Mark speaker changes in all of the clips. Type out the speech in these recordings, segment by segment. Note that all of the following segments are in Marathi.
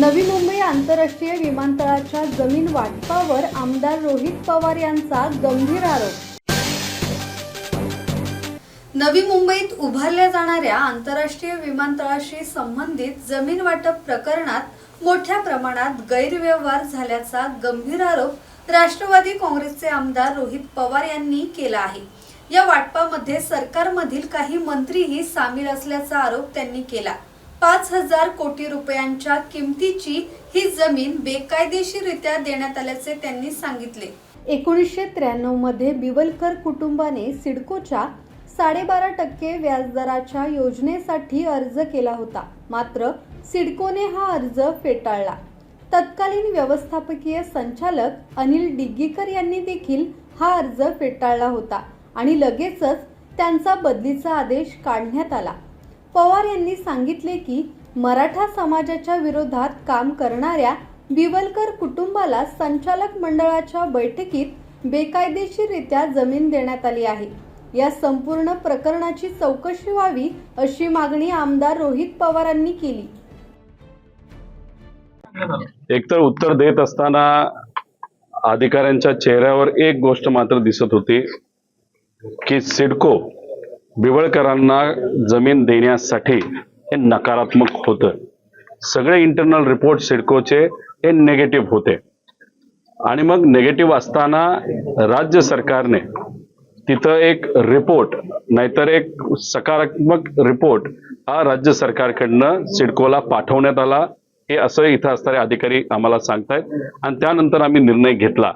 Speaker 1: नवी मुंबई आंतरराष्ट्रीय विमानतळाच्या जमीन वाटपावर आमदार रोहित पवार यांचा गंभीर आरोप. नवी मुंबईत उभारल्या जाणाऱ्या आंतरराष्ट्रीय विमानतळाशी संबंधित जमीन वाटप प्रकरणात मोठ्या प्रमाणात गैरव्यवहार झाल्याचा गंभीर आरोप राष्ट्रवादी काँग्रेसचे आमदार रोहित पवार यांनी केला आहे. या वाटपामध्ये सरकारमधील काही मंत्रीही सामील असल्याचा आरोप त्यांनी केला. पाच हजार कोटी रुपयांच्या किमतीची ही जमीन बेकायदेशीररित्या देण्यात आल्याचे त्यांनी सांगितले. एकोणीसशे त्र्याण्णवमध्ये बिवलकर कुटुंबाने सिडकोच्या साडेबारा टक्के व्याजदराच्या योजनेसाठी अर्ज केला होता. मात्र सिडकोने हा अर्ज फेटाळला. तत्कालीन व्यवस्थापकीय संचालक अनिल डिग्गीकर यांनी देखील हा अर्ज फेटाळला होता आणि लगेचच त्यांचा बदलीचा आदेश काढण्यात आला. पवार यांनी सांगितले की मराठा समाजाच्या विरोधात काम करणाऱ्या बिवलकर कुटुंबाला संचालक मंडळाच्या बैठकीत बेकायदेशीररित्या जमीन देण्यात आली आहे. या संपूर्ण प्रकरणाची चौकशी व्हावी अशी मागणी आमदार रोहित पवारांनी केली.
Speaker 2: एकतर उत्तर देत असताना अधिकाऱ्यांच्या चेहऱ्यावर एक गोष्ट मात्र दिसत होती की सिडको बिवळकरांना जमीन देण्यासाठी हे नकारात्मक होतं. सगळे इंटरनल रिपोर्ट सिडकोचे हे नेगेटिव्ह होते. आणि मग नेगेटिव्ह असताना राज्य सरकारने तिथं एक रिपोर्ट नाहीतर एक सकारात्मक रिपोर्ट हा राज्य सरकारकडनं सिडकोला पाठवण्यात आला. हे असं इथं असणारे अधिकारी आम्हाला सांगतायत. आणि त्यानंतर आम्ही निर्णय घेतला.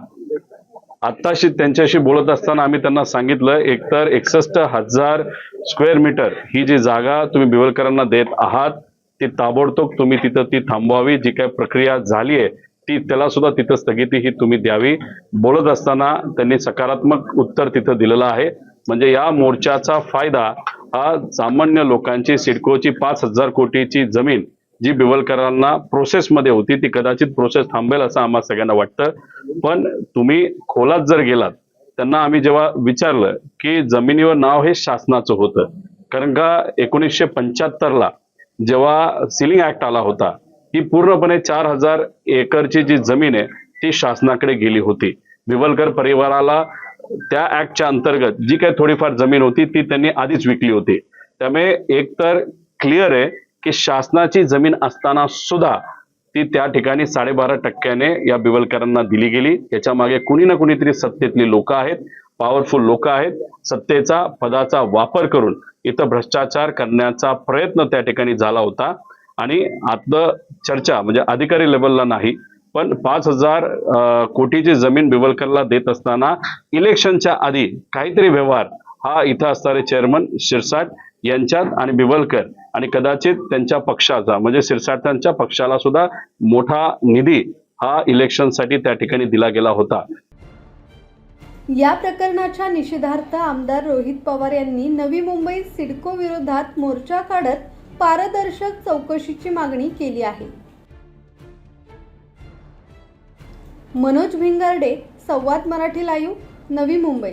Speaker 2: आत्ताशी त्यांच्याशी बोलत असताना आम्ही त्यांना सांगितलं एकतर एकसष्ट हजार स्क्वेअर मीटर ही जी जागा तुम्ही बिवलकरांना देत आहात ती ताबडतोब तुम्ही तिथं ती थांबवावी जी काय प्रक्रिया झाली आहे ती त्याला सुद्धा तिथं स्थगिती ही तुम्ही द्यावी. बोलत असताना त्यांनी सकारात्मक उत्तर तिथं दिलेलं आहे. म्हणजे या मोर्चाचा फायदा हा सामान्य लोकांची सिडकोची पाच हजार कोटीची जमीन जी बिवलकरांना प्रोसेसमध्ये होती ती कदाचित प्रोसेस थांबेल असं आम्हाला सगळ्यांना वाटतं. पण तुम्ही खोलात जर गेलात त्यांना आम्ही जेव्हा विचारलं की जमिनीवर नाव हे शासनाचं होतं. कारण का एकोणीसशे पंच्याहत्तरला जेव्हा सिलिंग ऍक्ट आला होता ही पूर्णपणे चार हजार एकरची जी जमीन आहे ती शासनाकडे गेली होती. बिवलकर परिवाराला त्या ऍक्टच्या अंतर्गत जी काही थोडीफार जमीन होती ती त्यांनी आधीच विकली होती. त्यामुळे एकतर क्लिअर आहे की शासनाची जमीन असताना सुद्धा ती त्या ठिकाणी साडेबारा टक्क्याने या बिवलकरांना दिली गेली. याच्या मागे कुणी ना कुणीतरी सत्तेतली लोक आहेत पॉवरफुल लोक आहेत. सत्तेचा पदाचा वापर करून इथं भ्रष्टाचार करण्याचा प्रयत्न त्या ठिकाणी झाला होता. आणि आता चर्चा म्हणजे अधिकारी लेवलला नाही पण पाच हजार कोटीची जमीन बिवलकरला देत असताना इलेक्शनच्या आधी काहीतरी व्यवहार हा इथं असणारे चेअरमन शिरसाट यांच्यात आणि बिवलकर आणि कदाचित त्यांच्या पक्षाचा म्हणजे शिरसाटांच्या पक्षाला सुद्धा मोठा निधी हा इलेक्शनसाठी त्या ठिकाणी दिला गेला होता.
Speaker 1: या प्रकरणाच्या निषेधार्थ आमदार रोहित पवार यांनी नवी मुंबईत सिडको विरोधात मोर्चा काढत पारदर्शक चौकशीची मागणी केली आहे. मनोज भिंगारडे संवाद मराठी लाईव्ह नवी मुंबई.